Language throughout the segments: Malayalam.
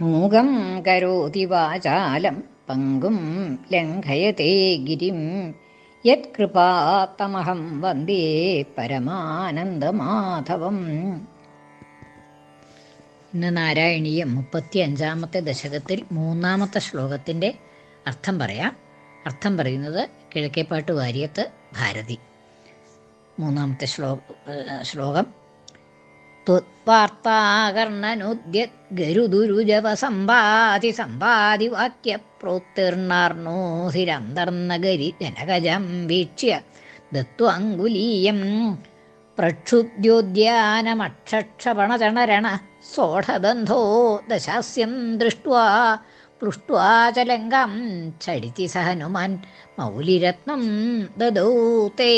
മൂകം കരോതി വാചാലം പങ്കും ലംഘയത്തെ ഗിരിം. യത്കൃപാത്തമഹം വന്ദേ പരമാനന്ദമാധവം. ഇന്ന് നാരായണീയ മുപ്പത്തി അഞ്ചാമത്തെ ദശകത്തിൽ മൂന്നാമത്തെ ശ്ലോകത്തിന്റെ അർത്ഥം പറയാം. അർത്ഥം പറയുന്നത് കിഴക്കേപ്പാട്ട് വാര്യത്ത് ഭാരതി. മൂന്നാമത്തെ ശ്ലോ ശ്ലോകം. ത്വാർത്താകർണനുദ്യ ഗരുദുരുജവ സമ്പാതി സമ്പാതി വാക്യ പ്രോത്തിർണാർണോഹിരന്തർനഗരി ജനകജം വീക്ഷ്യ ദത്വാങ്കുലീയം പ്രക്ഷുദ്യോദ്യാനമക്ഷക്ഷപണചണരണ സോഢബന്ധോ ദശാസ്യം ദൃഷ്ട്വാ സഹനുമാൻ ചടിതി സ ഹനുമാൻ മൗലിരത്നം ദദൗ തേ.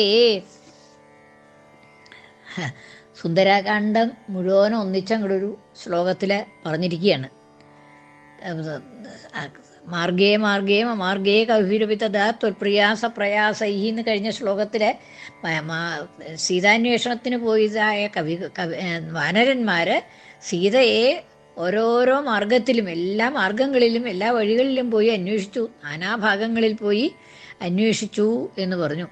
സുന്ദരാകാന്ഡം മുഴുവനും ഒന്നിച്ചങ്ങോട്ടൊരു ശ്ലോകത്തിൽ പറഞ്ഞിരിക്കുകയാണ് മാർഗേ മാർഗേ മാർഗേ കവിരപിതദാ ത്വൽപ്രയാസ പ്രയാസൈ എന്ന് കഴിഞ്ഞ ശ്ലോകത്തിൽ സീതാന്വേഷണത്തിന് പോയതായ കവി കവി വാനരന്മാർ സീതയെ ഓരോരോ മാർഗത്തിലും എല്ലാ മാർഗങ്ങളിലും എല്ലാ വഴികളിലും പോയി അന്വേഷിച്ചു നാനാഭാഗങ്ങളിൽ പോയി അന്വേഷിച്ചു എന്ന് പറഞ്ഞു.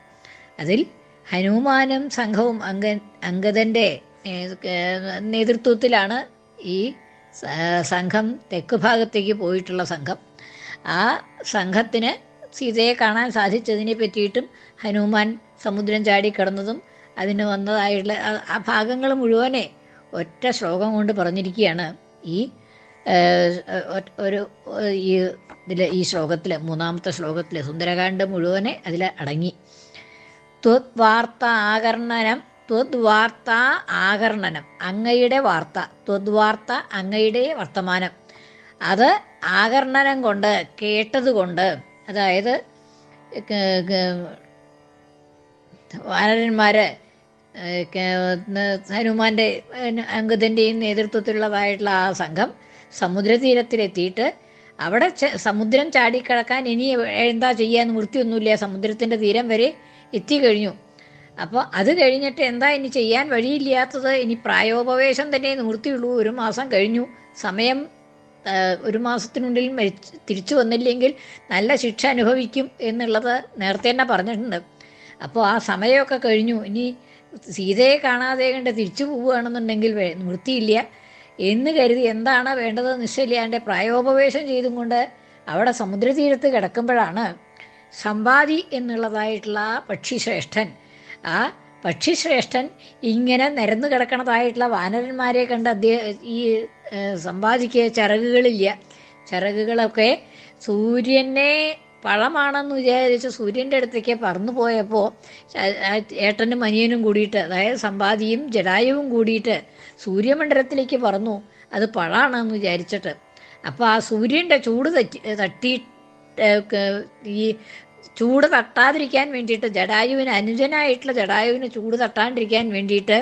അതിൽ ഹനുമാനും സംഘവും അങ്ക അങ്കദന്റെ നേതൃത്വത്തിലാണ് ഈ സംഘം തെക്ക് ഭാഗത്തേക്ക് പോയിട്ടുള്ള സംഘം. ആ സംഘത്തിന് സീതയെ കാണാൻ സാധിച്ചതിനെ പറ്റിയിട്ടും ഹനുമാൻ സമുദ്രം ചാടി കിടന്നതും അതിന് വന്നതായിട്ടുള്ള ആ ഭാഗങ്ങൾ മുഴുവനെ ഒറ്റ ശ്ലോകം കൊണ്ട് പറഞ്ഞിരിക്കുകയാണ് ഈ ഒരു ഈ ഇതിൽ ഈ ശ്ലോകത്തിൽ മൂന്നാമത്തെ ശ്ലോകത്തിൽ സുന്ദരകാന്ഡം മുഴുവനെ അതിൽ അടങ്ങി. ത്വദ്വാർത്ത ആകർണനം ത്വദ്വാർത്ത ആകർണനം അങ്ങയുടെ വാർത്ത ത്വദ്വാർത്ത അങ്ങയുടെ വർത്തമാനം. അത് ആകർണനം കൊണ്ട് കേട്ടതുകൊണ്ട് അതായത് വാനരന്മാര് ഹനുമാന്റെ അംഗത്തിന്റെയും നേതൃത്വത്തിലുള്ളതായിട്ടുള്ള ആ സംഘം സമുദ്രതീരത്തിലെത്തിയിട്ട് അവിടെ സമുദ്രം ചാടിക്കിടക്കാൻ ഇനി എന്താ ചെയ്യാൻ വൃത്തിയൊന്നുമില്ല. സമുദ്രത്തിന്റെ തീരം വരെ എത്തിക്കഴിഞ്ഞു അപ്പോൾ അത് കഴിഞ്ഞിട്ട് എന്താ ഇനി ചെയ്യാൻ വഴിയില്ലാത്തത്? ഇനി പ്രായോപവേശം തന്നെ നിവൃത്തിയുള്ളൂ. ഒരു മാസം കഴിഞ്ഞു. സമയം ഒരു മാസത്തിനുള്ളിൽ മരിച്ച് തിരിച്ചു വന്നില്ലെങ്കിൽ നല്ല ശിക്ഷ അനുഭവിക്കും എന്നുള്ളത് നേരത്തെ തന്നെ പറഞ്ഞിട്ടുണ്ട്. അപ്പോൾ ആ സമയമൊക്കെ കഴിഞ്ഞു. ഇനി സീതയെ കാണാതെ കണ്ട് തിരിച്ചു പോവുകയാണെന്നുണ്ടെങ്കിൽ നിവൃത്തിയില്ല. എന്ന് കരുതി എന്താണ് വേണ്ടത് നിശ്ചയില്ലാണ്ട് പ്രായോപവേശം ചെയ്തും കൊണ്ട് അവിടെ സമുദ്രതീരത്ത് കിടക്കുമ്പോഴാണ് സമ്പാദി എന്നുള്ളതായിട്ടുള്ള പക്ഷിശ്രേഷ്ഠൻ ആ പക്ഷിശ്രേഷ്ഠൻ ഇങ്ങനെ നിരന്നു കിടക്കണതായിട്ടുള്ള വാനരന്മാരെ കണ്ട് അദ്ദേഹം ഈ സമ്പാദിക്കുക ചിറകുകളില്ല ചിറകുകളൊക്കെ സൂര്യനെ പഴമാണെന്ന് വിചാരിച്ച് സൂര്യന്റെ അടുത്തേക്ക് പറന്നു പോയപ്പോൾ ഏട്ടനും അനിയനും കൂടിയിട്ട് അതായത് സമ്പാദിയും ജഡായുവും കൂടിയിട്ട് സൂര്യമണ്ഡലത്തിലേക്ക് പറന്നു. അത് പഴമാണെന്ന് വിചാരിച്ചിട്ട്. അപ്പോൾ ആ സൂര്യന്റെ ചൂട് തട്ടി തട്ടി ഈ ചൂട് തട്ടാതിരിക്കാൻ വേണ്ടിയിട്ട് ജഡായുവിന് അനുജനായിട്ടുള്ള ജഡായുവിന് ചൂട് തട്ടാണ്ടിരിക്കാൻ വേണ്ടിയിട്ട്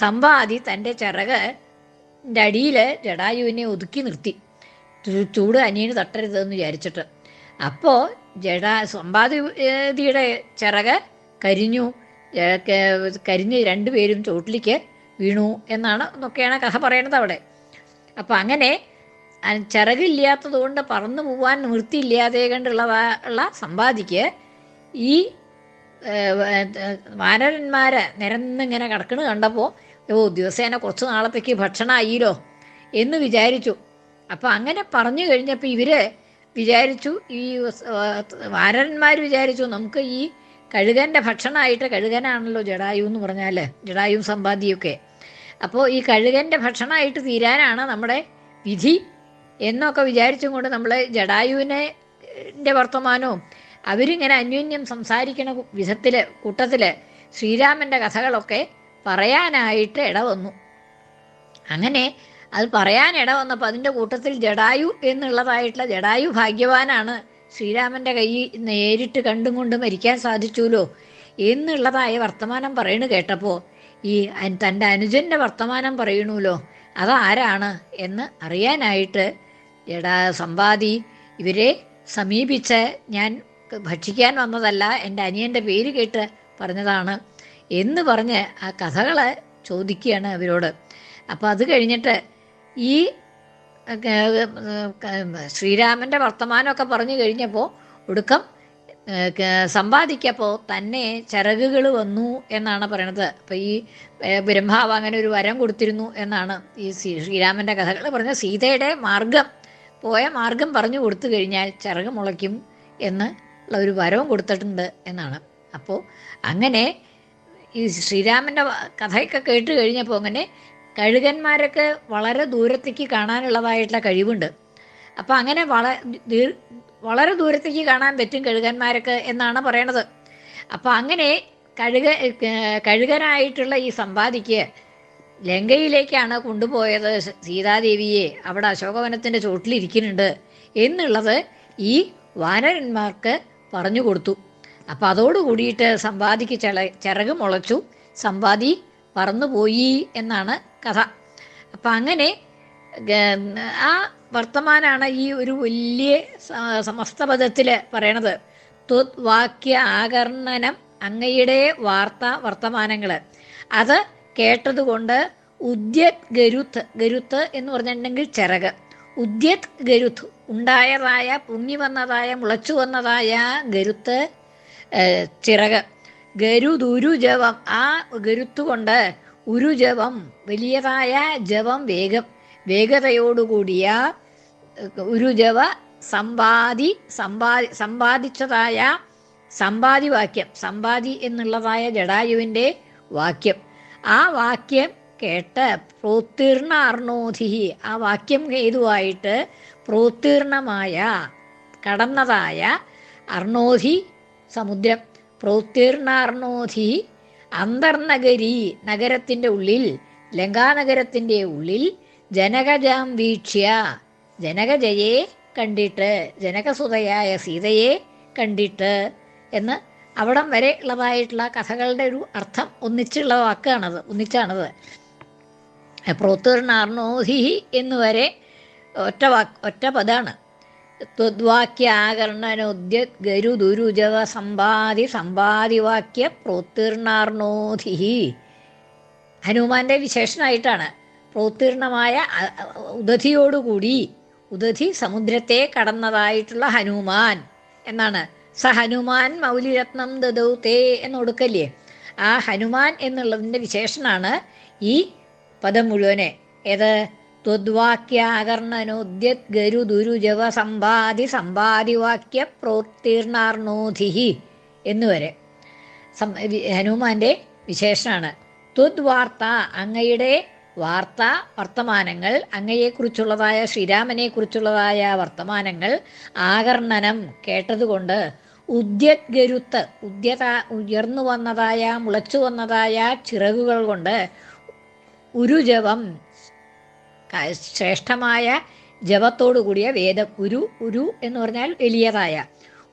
സമ്പാദി തന്റെ ചിറക് അടിയിൽ ജഡായുവിനെ ഒതുക്കി നിർത്തി. ചൂട് അനിയന് തട്ടരുതെന്ന് വിചാരിച്ചിട്ട്. അപ്പോൾ ജഡാ സമ്പാദിയുടെ ചിറക് കരിഞ്ഞു കരിഞ്ഞ് രണ്ടുപേരും ചോട്ടിലേക്ക് വീണു എന്നാണ് എന്നൊക്കെയാണ് കഥ പറയണത് അവിടെ. അപ്പം അങ്ങനെ ചിറകില്ലാത്തത് കൊണ്ട് പറന്നു പോവാൻ നിവൃത്തിയില്ലാതെ കണ്ടുള്ളതായുള്ള സമ്പാദിക്ക് ഈ വാനരന്മാരെ നിരന്നിങ്ങനെ കിടക്കണ് കണ്ടപ്പോൾ ഓ ദിവസേന കുറച്ച് നാളത്തേക്ക് ഭക്ഷണമായില്ലോ എന്ന് വിചാരിച്ചു. അപ്പം അങ്ങനെ പറഞ്ഞു കഴിഞ്ഞപ്പോൾ ഇവർ വിചാരിച്ചു ഈ വാനരന്മാർ വിചാരിച്ചു നമുക്ക് ഈ കഴുകന്റെ ഭക്ഷണമായിട്ട് കഴുകനാണല്ലോ ജഡായു എന്ന് പറഞ്ഞാൽ ജഡായും സമ്പാദിയൊക്കെ അപ്പോൾ ഈ കഴുകന്റെ ഭക്ഷണമായിട്ട് തീരാനാണ് നമ്മുടെ വിധി. എന്നൊക്കെ വിചാരിച്ചും കൊണ്ട് നമ്മൾ ജഡായുവിനെ വർത്തമാനവും അവരിങ്ങനെ അന്യോന്യം സംസാരിക്കണ വിധത്തിൽ കൂട്ടത്തിൽ ശ്രീരാമന്റെ കഥകളൊക്കെ പറയാനായിട്ട് ഇട വന്നു അങ്ങനെ അത് പറയാൻ ഇട വന്നപ്പോൾ അതിന്റെ കൂട്ടത്തിൽ ജഡായു എന്നുള്ളതായിട്ടുള്ള ജഡായു ഭാഗ്യവാനാണ് ശ്രീരാമന്റെ കൈ നേരിട്ട് കണ്ടും കൊണ്ട് മരിക്കാൻ സാധിച്ചുല്ലോ എന്നുള്ളതായ വർത്തമാനം പറയണു കേട്ടപ്പോൾ ഈ തന്റെ അനുജന്റെ വർത്തമാനം പറയണമല്ലോ അതാരാണ് എന്ന് അറിയാനായിട്ട് ജഡാ സമ്പാദി ഇവരെ സമീപിച്ച് ഞാൻ ഭക്ഷിക്കാൻ വന്നതല്ല എന്റെ അനിയന്റെ പേര് കേട്ട് പറഞ്ഞതാണ്. എന്ന് പറഞ്ഞ് ആ കഥകൾ ചോദിക്കുകയാണ് അവരോട് അപ്പോൾ അത് കഴിഞ്ഞിട്ട് ഈ ശ്രീരാമന്റെ വർത്തമാനമൊക്കെ പറഞ്ഞു കഴിഞ്ഞപ്പോൾ ഒടുക്കം സമ്പാദിക്കപ്പോൾ തന്നെ ചിറകുകൾ വന്നു എന്നാണ് പറയണത്. അപ്പോൾ ഈ ബ്രഹ്മാവ് അങ്ങനെ ഒരു വരം കൊടുത്തിരുന്നു എന്നാണ് ഈ ശ്രീരാമന്റെ കഥകൾ പറഞ്ഞ സീതയുടെ മാർഗം. പോയ മാർഗം പറഞ്ഞു കൊടുത്തു കഴിഞ്ഞാൽ ചിറക് മുളയ്ക്കും എന്ന് ഉള്ള ഒരു വരവും കൊടുത്തിട്ടുണ്ട് എന്നാണ്. അപ്പോൾ അങ്ങനെ ഈ ശ്രീരാമന്റെ കഥയൊക്കെ കേട്ട് കഴിഞ്ഞപ്പോൾ അങ്ങനെ കഴുകന്മാരൊക്കെ വളരെ ദൂരത്തേക്ക് കാണാനുള്ളതായിട്ടുള്ള കഴിവുണ്ട്. അപ്പോൾ അങ്ങനെ വള വളരെ ദൂരത്തേക്ക് കാണാൻ പറ്റും കഴുകന്മാരൊക്കെ എന്നാണ് പറയണത്. അപ്പോൾ അങ്ങനെ കഴുക കഴുകനായിട്ടുള്ള ഈ സമ്പാദിക്ക് ലങ്കയിലേക്കാണ് കൊണ്ടുപോയത് സീതാദേവിയെ. അവിടെ അശോകവനത്തിന്റെ ചോട്ടിലിരിക്കുന്നുണ്ട് എന്നുള്ളത് ഈ വാനരന്മാർക്ക് പറഞ്ഞു കൊടുത്തു. അപ്പം അതോട് കൂടിയിട്ട് സമ്പാദിക്ക് ചില ചിറക് മുളച്ചു. സമ്പാദി പറന്നുപോയി എന്നാണ് കഥ. അപ്പം അങ്ങനെ ആ വർത്തമാനാണ് ഈ ഒരു വലിയ സമസ്തപദത്തിൽ പറയണത്. ത്വത് വാക്യ ആകർണനം അങ്ങയുടെ വാർത്ത വർത്തമാനങ്ങൾ അത് കേട്ടതുകൊണ്ട് ഉദ്യത് ഗരുത്ത് ഗരുത്ത് എന്ന് പറഞ്ഞിട്ടുണ്ടെങ്കിൽ ചിറക്. ഉദ്യത് ഗരുത്ത് ഉണ്ടായതായ പൊങ്ങി വന്നതായ മുളച്ചു വന്നതായ ഗരുത്ത് ചിറക്. ഗരുദുരുജവം ആ ഗരുത്ത് കൊണ്ട് ഉരുജവം വലിയതായ ജവം വേഗം വേഗതയോടുകൂടിയ ഉരുജവ സമ്പാദി സമ്പാദി സമ്പാദിച്ചതായ സമ്പാദി വാക്യം സമ്പാദി എന്നുള്ളതായ ജഡായുവിന്റെ വാക്യം. ആ വാക്യം കേട്ട് പ്രോത്തീർണ അർണോധി ആ വാക്യം ഹേതുവായിട്ട് പ്രോത്തീർണമായ കടന്നതായ അർണോധി സമുദ്രം. പ്രോത്തീർണ അർണോധി അന്തർനഗരി നഗരത്തിന്റെ ഉള്ളിൽ ലങ്കാനഗരത്തിന്റെ ഉള്ളിൽ ജനകജാം വീക്ഷ്യ. ജനകജയെ കണ്ടിട്ട് ജനകസുതയായ സീതയെ കണ്ടിട്ട് എന്ന് അവിടം വരെ ഉള്ളതായിട്ടുള്ള കഥകളുടെ ഒരു അർത്ഥം ഒന്നിച്ചുള്ള വാക്കാണത് ഒന്നിച്ചാണത്. പ്രോത്തീർണാർണോഹി എന്ന് വരെ ഒറ്റ വാക്ക് ഒറ്റ പദാണ്. ത്വദ്വാക്യ ഗരു ഗരുദുരുജവ സമ്പാദി സമ്പാതിവാക്യ പ്രോത്തീർണാർണോധി ഹനുമാന്റെ വിശേഷനായിട്ടാണ്. പ്രോത്തീർണമായ ഉദധിയോടുകൂടി ഉദധി സമുദ്രത്തെ കടന്നതായിട്ടുള്ള ഹനുമാൻ എന്നാണ് സ ഹനുമാൻ മൗലിരത്നം ദദൗ തേ എന്ന് കൊടുക്കല്ലേ ആ ഹനുമാൻ എന്നുള്ളതിന്റെ വിശേഷനാണ് ഈ പദം മുഴുവനെ. ഏത്? ത്വദ്വാക്യാകർണനോദ്യത് ഗരു ദുരുജവ സമ്പാദി സമ്പാദിവാക്യ പ്രോത്തീർണാർണോധിഹി എന്നുവരെ. സം- ഹനുമാന്റെ വിശേഷണാണ് ത്വദ്വാർത്ത അങ്ങയുടെ വാർത്ത വർത്തമാനങ്ങൾ അങ്ങയെക്കുറിച്ചുള്ളതായ ശ്രീരാമനെക്കുറിച്ചുള്ളതായ വർത്തമാനങ്ങൾ ആകർണനം കേട്ടതുകൊണ്ട് ഉദ്യത് ഗരുത്ത് ഉദ്യത ഉയർന്നു വന്നതായ മുളച്ചു വന്നതായ ചിറകുകൾ കൊണ്ട് ഉരുജവം ജപം ശ്രേഷ്ഠമായ ജപത്തോടു കൂടിയ വേദം ഉരു ഉരു എന്ന് പറഞ്ഞാൽ വലിയതായ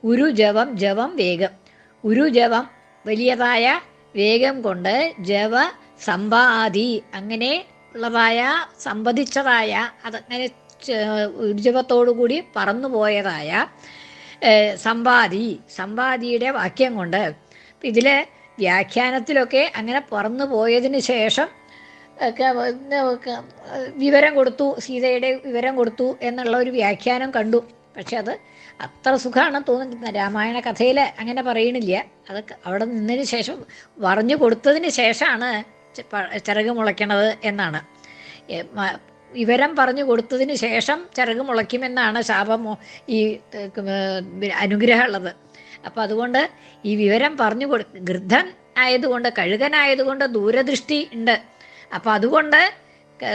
ഉരു ജപം ജപം വേഗം. ഉരു ജപം വലിയതായ വേഗം കൊണ്ട് ജപ സമ്പാദി അങ്ങനെ ഉള്ളതായ സമ്പതിച്ചതായ അതങ്ങനെ ഉരുജപത്തോടു കൂടി പറന്നുപോയതായ സമ്പാദി സമ്പാദിയുടെ വാക്യം കൊണ്ട് ഇതിലെ വ്യാഖ്യാനത്തിലൊക്കെ അങ്ങനെ പറന്നു പോയതിന് ശേഷം വിവരം കൊടുത്തു സീതയുടെ വിവരം കൊടുത്തു എന്നുള്ള ഒരു വ്യാഖ്യാനം കണ്ടു. പക്ഷെ അത് അത്ര സുഖമാണ് തോന്നുന്നത് രാമായണ കഥയിൽ അങ്ങനെ പറയണില്ല. അത് അവിടെ നിന്നതിന് ശേഷം പറഞ്ഞു കൊടുത്തതിന് ശേഷമാണ് ചിറക് മുളയ്ക്കണത് എന്നാണ്. വിവരം പറഞ്ഞു കൊടുത്തതിന് ശേഷം ചിറക് മുളയ്ക്കുമെന്നാണ് ശാപമോ ഈ ഏ, ഏ, അനുഗ്രഹം ഉള്ളത് അപ്പം അതുകൊണ്ട് ഈ വിവരം പറഞ്ഞു കൊടു ഗൃദ്ധൻ ആയതുകൊണ്ട് കഴുകനായതുകൊണ്ട് ദൂരദൃഷ്ടി ഉണ്ട്. അപ്പം അതുകൊണ്ട്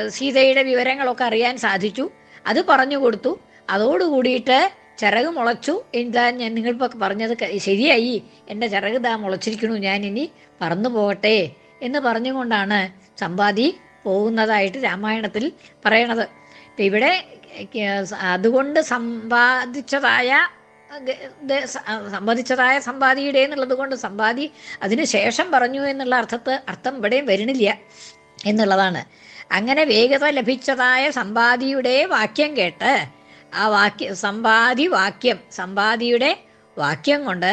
സീതയുടെ വിവരങ്ങളൊക്കെ അറിയാൻ സാധിച്ചു. അത് പറഞ്ഞു കൊടുത്തു. അതോടുകൂടിയിട്ട് ചിറക് മുളച്ചു. എന്താ ഞാൻ നിങ്ങളിപ്പോൾ പറഞ്ഞത് ശരിയായി. എന്റെ ചിറക് ഇതാ മുളച്ചിരിക്കണു ഞാൻ ഇനി പറന്നു പോകട്ടെ എന്ന് പറഞ്ഞുകൊണ്ടാണ് സമ്പാദി പോകുന്നതായിട്ട് രാമായണത്തിൽ പറയണത്. ഇപ്പം ഇവിടെ അതുകൊണ്ട് സമ്പാദിച്ചതായ സമ്പാദിച്ചതായ സമ്പാദിയുടെ എന്നുള്ളത് കൊണ്ട് സമ്പാദി അതിന് ശേഷം പറഞ്ഞു എന്നുള്ള അർത്ഥത്ത് അർത്ഥം ഇവിടെയും വരണില്ല എന്നുള്ളതാണ്. അങ്ങനെ വേഗത ലഭിച്ചതായ സമ്പാദിയുടെ വാക്യം കേട്ട് ആ വാക്യ സമ്പാദി വാക്യം സമ്പാദിയുടെ വാക്യം കൊണ്ട്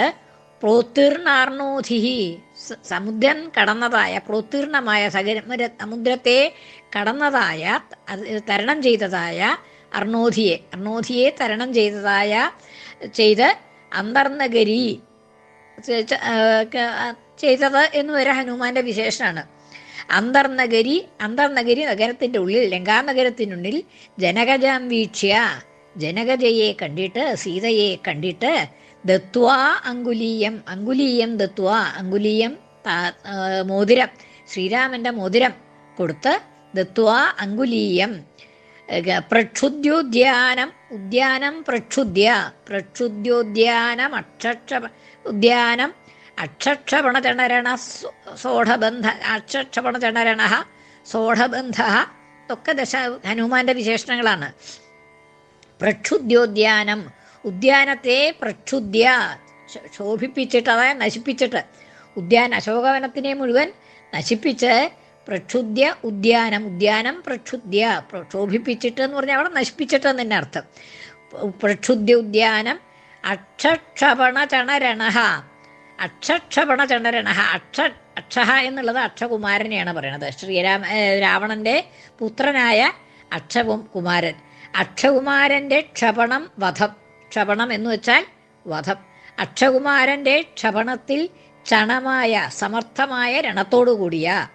പ്രോത്തീർണാർണോധിഹി സ- സമുദ്രം കടന്നതായ പ്രോത്തീർണമായ സഗര സമുദ്രത്തെ കടന്നതായ തരണം ചെയ്തതായ അർണോധിയെ അർണോധിയെ തരണം ചെയ്തതായ ചെയ്ത് അന്തർനഗരി ചെയ്തത് എന്ന് വരെ ഹനുമാന്റെ വിശേഷമാണ് അന്തർനഗരി അന്തർനഗരി നഗരത്തിന്റെ ഉള്ളിൽ ലങ്കാനഗരത്തിനുള്ളിൽ ജനകജാം വീക്ഷ്യ ജനകജയെ കണ്ടിട്ട് സീതയെ കണ്ടിട്ട് ദത്വാ അങ്കുലീയം. അങ്കുലീയം ദത്വാ അങ്കുലീയം മോതിരം. ശ്രീരാമന്റെ മോതിരം കൊടുത്ത് ദത്വാ അങ്കുലീയം. പ്രക്ഷുദ്യോദ്യാനം ഉദ്യാനം പ്രക്ഷുദ്യ. പ്രക്ഷുദ്യോദ്യാനം അക്ഷക്ഷ ഉദ്യാനം അക്ഷക്ഷപണചണരണ സോഢബന്ധ അക്ഷക്ഷപണചണരണ സോഢബന്ധ ഒക്കെ ദശ ഹനുമാന്റെ വിശേഷണങ്ങളാണ്. പ്രക്ഷുദ്യോദ്യാനം ഉദ്യാനത്തെ പ്രക്ഷുദ്യ ശോഭിപ്പിച്ചിട്ട് അതായത് നശിപ്പിച്ചിട്ട്. ഉദ്യാന അശോകവനത്തിനെ മുഴുവൻ നശിപ്പിച്ച് പ്രക്ഷുദ്യ ഉദ്യാനം ഉദ്യാനം പ്രക്ഷുദ്യ പ്രക്ഷോഭിപ്പിച്ചിട്ട് എന്ന് പറഞ്ഞാൽ അവിടെ നശിപ്പിച്ചിട്ട് എന്ന് തന്നെ അർത്ഥം. പ്രക്ഷുദ്യ ഉദ്യാനം അക്ഷക്ഷപണ ചണരണഹ. അക്ഷക്ഷപണ ചണരണഹ അക്ഷ അക്ഷഹ എന്നുള്ളത് അക്ഷകുമാരനെയാണ് പറയുന്നത് ശ്രീരാമ രാവണന്റെ പുത്രനായ അക്ഷകും കുമാരൻ. അക്ഷകുമാരന്റെ ക്ഷപണം വധം. ക്ഷപണം എന്ന് വെച്ചാൽ വധം. അക്ഷകുമാരന്റെ ക്ഷപണത്തിൽ ചണമായ സമർത്ഥമായ രണത്തോടു കൂടിയ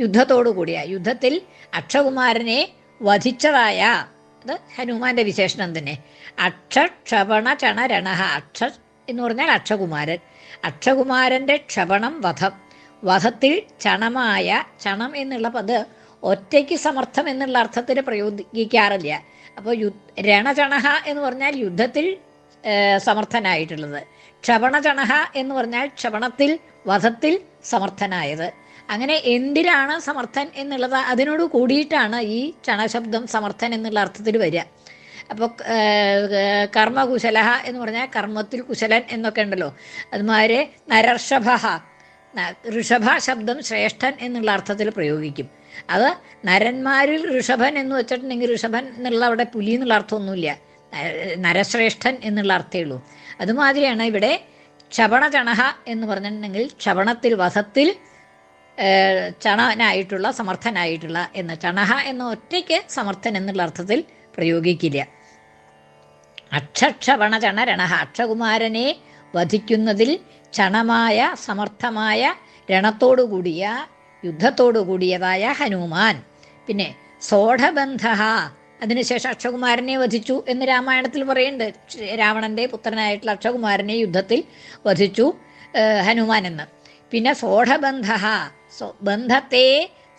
യുദ്ധത്തോടു കൂടിയ യുദ്ധത്തിൽ അക്ഷകുമാരനെ വധിച്ചതായ അത് ഹനുമാന്റെ വിശേഷണം തന്നെ. അക്ഷക്ഷപണ ചണരണ അക്ഷ എന്ന് പറഞ്ഞാൽ അക്ഷകുമാരൻ. അക്ഷകുമാരന്റെ ക്ഷപണം വധം. വധത്തിൽ ചണമായ ചണം എന്നുള്ള പദ് ഒറ്റയ്ക്ക് സമർത്ഥം എന്നുള്ള അർത്ഥത്തിൽ പ്രയോഗിക്കാറില്ല. അപ്പോൾ യു രണചണഹ എന്ന് പറഞ്ഞാൽ യുദ്ധത്തിൽ സമർത്ഥനായിട്ടുള്ളത്. ക്ഷപണചണഹ എന്ന് പറഞ്ഞാൽ ക്ഷപണത്തിൽ വധത്തിൽ സമർത്ഥനായത്. അങ്ങനെ എന്തിനാണ് സമർത്ഥൻ എന്നുള്ളത് അതിനോട് കൂടിയിട്ടാണ് ഈ ചണശബ്ദം സമർത്ഥൻ എന്നുള്ള അർത്ഥത്തിൽ വരിക. അപ്പോൾ കർമ്മകുശല എന്ന് പറഞ്ഞാൽ കർമ്മത്തിൽ കുശലൻ എന്നൊക്കെ ഉണ്ടല്ലോ. അതുമാതിരി നരർഷഭ ഋഷഭ ശബ്ദം ശ്രേഷ്ഠൻ എന്നുള്ള അർത്ഥത്തിൽ പ്രയോഗിക്കും. അത് നരന്മാരിൽ ഋഷഭൻ എന്ന് വെച്ചിട്ടുണ്ടെങ്കിൽ ഋഷഭൻ എന്നുള്ള അവിടെ പുലി എന്നുള്ള അർത്ഥമൊന്നുമില്ല. നരശ്രേഷ്ഠൻ എന്നുള്ള അർത്ഥമേ ഉള്ളൂ. അതുമാതിരിയാണ് ഇവിടെ ക്ഷപണചണഹ എന്ന് പറഞ്ഞിട്ടുണ്ടെങ്കിൽ ക്ഷപണത്തിൽ വധത്തിൽ ഏഹ്, ചണനായിട്ടുള്ള സമർത്ഥനായിട്ടുള്ള എന്ന് ചണഹ എന്ന ഒറ്റയ്ക്ക് സമർത്ഥൻ എന്നുള്ള അർത്ഥത്തിൽ പ്രയോഗിക്കില്ല. അക്ഷക്ഷപണ ചണരണഹ അക്ഷകുമാരനെ വധിക്കുന്നതിൽ ചണമായ സമർത്ഥമായ രണത്തോടു കൂടിയ യുദ്ധത്തോടു കൂടിയതായ ഹനുമാൻ. പിന്നെ സോഢബന്ധ അതിനുശേഷം അക്ഷകുമാരനെ വധിച്ചു എന്ന് രാമായണത്തിൽ പറയുന്നുണ്ട്. രാവണന്റെ പുത്രനായിട്ടുള്ള അക്ഷകുമാരനെ യുദ്ധത്തിൽ വധിച്ചു ഹനുമാൻ എന്ന് പിന്നെ സോഢബന്ധ ബന്ധത്തെ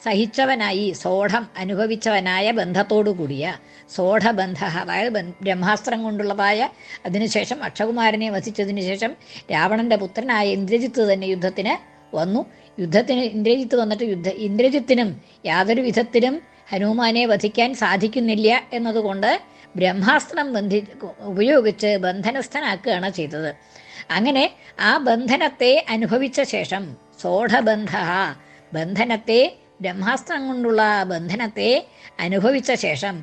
സഹിച്ചവനായി സോഢം അനുഭവിച്ചവനായ ബന്ധത്തോടു കൂടിയ സോഢബന്ധ അതായത് ബ്രഹ്മാസ്ത്രം കൊണ്ടുള്ളതായ അതിനുശേഷം അക്ഷകുമാരനെ വധിച്ചതിന് ശേഷം രാവണന്റെ പുത്രനായ ഇന്ദ്രജിത്ത് തന്നെ യുദ്ധത്തിന് വന്നു. യുദ്ധത്തിന് ഇന്ദ്രജിത്ത് വന്നിട്ട് യുദ്ധ ഇന്ദ്രജിത്തിനും യാതൊരു വിധത്തിലും ഹനുമാനെ വധിക്കാൻ സാധിക്കുന്നില്ല എന്നതുകൊണ്ട് ബ്രഹ്മാസ്ത്രം ബന്ധി ഉപയോഗിച്ച് ബന്ധനസ്ഥനാക്കുകയാണ് ചെയ്തത്. അങ്ങനെ ആ ബന്ധനത്തെ അനുഭവിച്ച ശേഷം സോഢബന്ധ ബന്ധനത്തെ ബ്രഹ്മാസ്ത്രം കൊണ്ടുള്ള ബന്ധനത്തെ അനുഭവിച്ച ശേഷം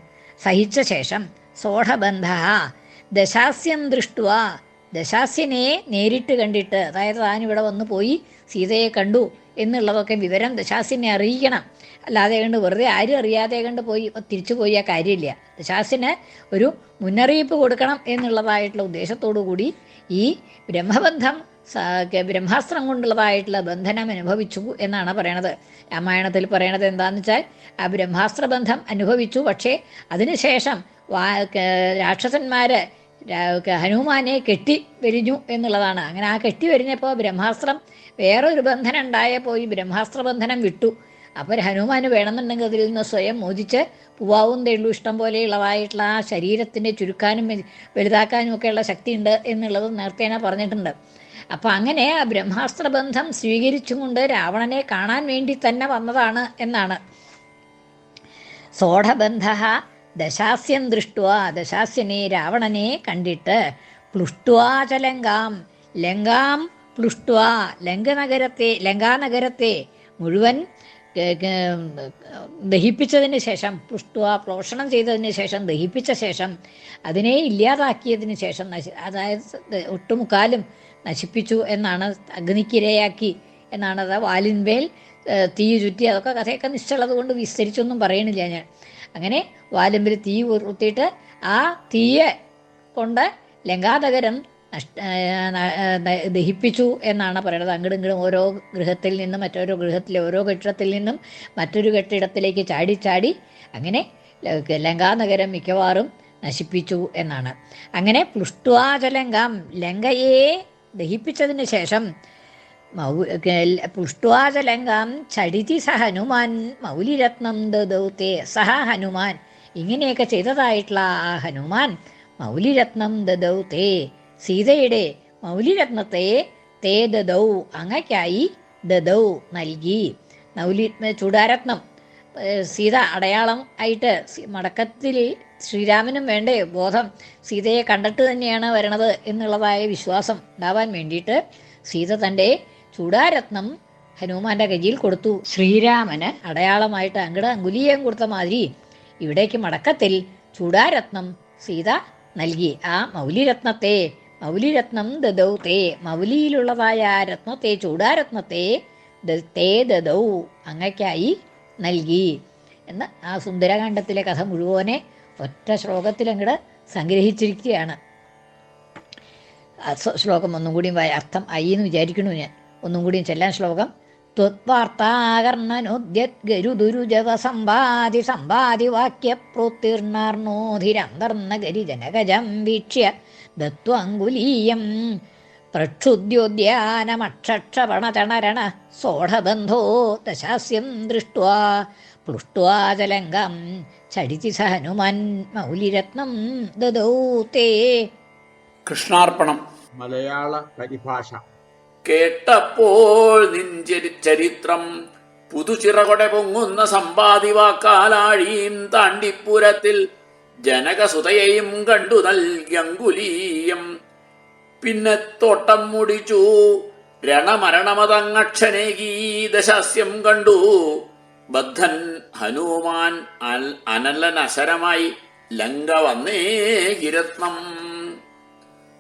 സഹിച്ച ശേഷം സോഢബന്ധ ദശാസ്യം ദൃഷ്ടുവ ദശാസ്യനെ നേരിട്ട് കണ്ടിട്ട് അതായത് താൻ ഇവിടെ വന്നു പോയി സീതയെ കണ്ടു എന്നുള്ളതൊക്കെ വിവരം ദശാസിനെ അറിയിക്കണം. അല്ലാതെ കണ്ട് വെറുതെ ആരും അറിയാതെ കണ്ട് പോയി തിരിച്ചു പോയ കാര്യമില്ല. ദശാസിന് ഒരു മുന്നറിയിപ്പ് കൊടുക്കണം എന്നുള്ളതായിട്ടുള്ള ഉദ്ദേശത്തോടു കൂടി ഈ ബ്രഹ്മബന്ധം ബ്രഹ്മാസ്ത്രം കൊണ്ടുള്ളതായിട്ടുള്ള ബന്ധനം അനുഭവിച്ചു എന്നാണ് പറയണത്. രാമായണത്തിൽ പറയണത് എന്താന്ന് വെച്ചാൽ ആ ബ്രഹ്മാസ്ത്ര ബന്ധം അനുഭവിച്ചു. പക്ഷേ അതിനുശേഷം രാക്ഷസന്മാര് ഹനുമാനെ കെട്ടി വരിഞ്ഞു എന്നുള്ളതാണ്. അങ്ങനെ ആ കെട്ടി വരിഞ്ഞപ്പോൾ ബ്രഹ്മാസ്ത്രം വേറൊരു ബന്ധനം ഉണ്ടായപ്പോൾ പോയി ബ്രഹ്മാസ്ത്ര ബന്ധനം വിട്ടു. അപ്പോൾ ഹനുമാന് വേണമെന്നുണ്ടെങ്കിൽ അതിൽ നിന്ന് സ്വയം മോചിച്ച് പൂവാവും തേള്ളു ഇഷ്ടം പോലെയുള്ളതായിട്ടുള്ള ആ ശരീരത്തിന്റെ ചുരുക്കാനും വലു- വലുതാക്കാനും ഒക്കെയുള്ള ശക്തിയുണ്ട് എന്നുള്ളത് നേരത്തെ ഞാൻ പറഞ്ഞിട്ടുണ്ട്. അപ്പം അങ്ങനെ ആ ബ്രഹ്മാസ്ത്ര ബന്ധം സ്വീകരിച്ചുകൊണ്ട് രാവണനെ കാണാൻ വേണ്ടി തന്നെ വന്നതാണ് എന്നാണ്. സോഢബന്ധ ദശാസ്യം ദൃഷ്ടുവ ദശാസ്യനെ രാവണനെ കണ്ടിട്ട് പ്ലുഷ്ടുവാച ലങ്കാം. ലങ്കാം പ്ലുഷ്ടുവ ലങ്കനഗരത്തെ ലങ്കാനഗരത്തെ മുഴുവൻ ദഹിപ്പിച്ചതിന് ശേഷം പുഷ്ടുവ പ്രോഷണം ചെയ്തതിന് ശേഷം ദഹിപ്പിച്ച ശേഷം അതിനെ ഇല്ലാതാക്കിയതിന് ശേഷം നശി അതായത് ഒട്ടുമുക്കാലും നശിപ്പിച്ചു എന്നാണ് അഗ്നിക്കിരയാക്കി എന്നാണ് അത് വാലിൻമേൽ ഏ, തീ ചുറ്റി അതൊക്കെ കഥയൊക്കെ നിശ്ചലത് കൊണ്ട് വിസ്തരിച്ചൊന്നും പറയണില്ല ഞാൻ. അങ്ങനെ വാലമ്പിൽ തീ കുത്തിയിട്ട് ആ തീയെ കൊണ്ട് ലങ്കാതകരൻ നഷ്ട ദഹിപ്പിച്ചു എന്നാണ് പറയുന്നത്. അങ്ങോട്ടും ഓരോ ഗൃഹത്തിൽ നിന്നും മറ്റോരോ ഗൃഹത്തിലെ ഓരോ കെട്ടിടത്തിൽ നിന്നും മറ്റൊരു കെട്ടിടത്തിലേക്ക് ചാടി ചാടി അങ്ങനെ ലങ്കാനഗരം മിക്കവാറും നശിപ്പിച്ചു എന്നാണ്. അങ്ങനെ പ്ലുഷ്ടുവാചലങ്കാം ലങ്കയെ ദഹിപ്പിച്ചതിന് ശേഷം പുഷ്ടുവാചലങ്കാം ചടിതി സ ഹനുമാൻ മൗലിരത്നം ദദൗത്തെ സഹ ഹനുമാൻ. ഇങ്ങനെയൊക്കെ ചെയ്തതായിട്ടുള്ള ആ ഹനുമാൻ മൗലിരത്നം ദദൗത്തെ സീതയുടെ മൗലിരത്നത്തെ തേ ദദൗ അങ്ങയ്ക്കായി ദദൗ നൽകി. മൗലി ചൂടാരത്നം സീത അടയാളം ആയിട്ട് മടക്കത്തിൽ ശ്രീരാമനും വേണ്ടേ ബോധം സീതയെ കണ്ടിട്ട് തന്നെയാണ് വരണത് എന്നുള്ളതായ വിശ്വാസം ഉണ്ടാവാൻ വേണ്ടിയിട്ട് സീത തന്റെ ചൂടാരത്നം ഹനുമാന്റെ കയ്യിൽ കൊടുത്തു. ശ്രീരാമന് അടയാളമായിട്ട് അങ്ങട് അങ്കുലീയം കൊടുത്ത മാതിരി ഇവിടേക്ക് മടക്കത്തിൽ ചൂടാരത്നം സീത നൽകി. ആ മൗലിരത്നത്തെ മൗലിരത്നം ദദൗ തേ മൗലിയിലുള്ളതായ ആ രത്നത്തെ ചൂടാരത്നത്തെ തേ ദദൗ അങ്ങക്കായി നൽകി. എന്ന് ആ സുന്ദരകാന്ഡത്തിലെ കഥ മുഴുവനെ ഒറ്റ ശ്ലോകത്തിൽ അങ്ങട് സംഗ്രഹിച്ചിരിക്കുകയാണ്. ശ്ലോകം ഒന്നും കൂടി അർത്ഥം ആയി എന്ന് വിചാരിക്കുന്നു ഞാൻ. ഒന്നും കൂടി ചെല്ലാൻ ശ്ലോകം ത്വത്വാർത്താകർണനോദ്യദ്ഗരുദുരുജവ സമ്പാദി വാക്യപ്രോത്തീർണാർണോധിരന്തർന്നഗരി ജനകജം വീക്ഷ്യ ദത്വാങ്കുലീയം പ്രക്ഷുദ്യോദ്യാനമക്ഷക്ഷപണചണരണ സോഢബന്ധോ ദശാസ്യം ദൃഷ്ട്വാ പ്ലുഷ്ട്വാ ജലങ്കം ചടിതി സ ഹനുമാൻ മൗലിരത്നം ദദൗ തേ കൃഷ്ണാർപ്പണം. മലയാള പരിഭാഷ. കേട്ടപ്പോൾ നിൻ ചരിത്രം. പുതുചിറകൊടെ പൊങ്ങുന്ന സമ്പാദിവാക്കാലാഴിയും താണ്ടിപ്പുരത്തിൽ ജനകസുതയെയും കണ്ടു നൽകിയങ്കുലീയം. പിന്നെ തോട്ടം മുടിച്ചു. രണമരണമതങ്ങക്ഷനേകീ ദശാസ്യം കണ്ടു. ബദ്ധൻ ഹനുമാൻ അനലനശരമായി ലങ്ക വന്നേ കിരത്നം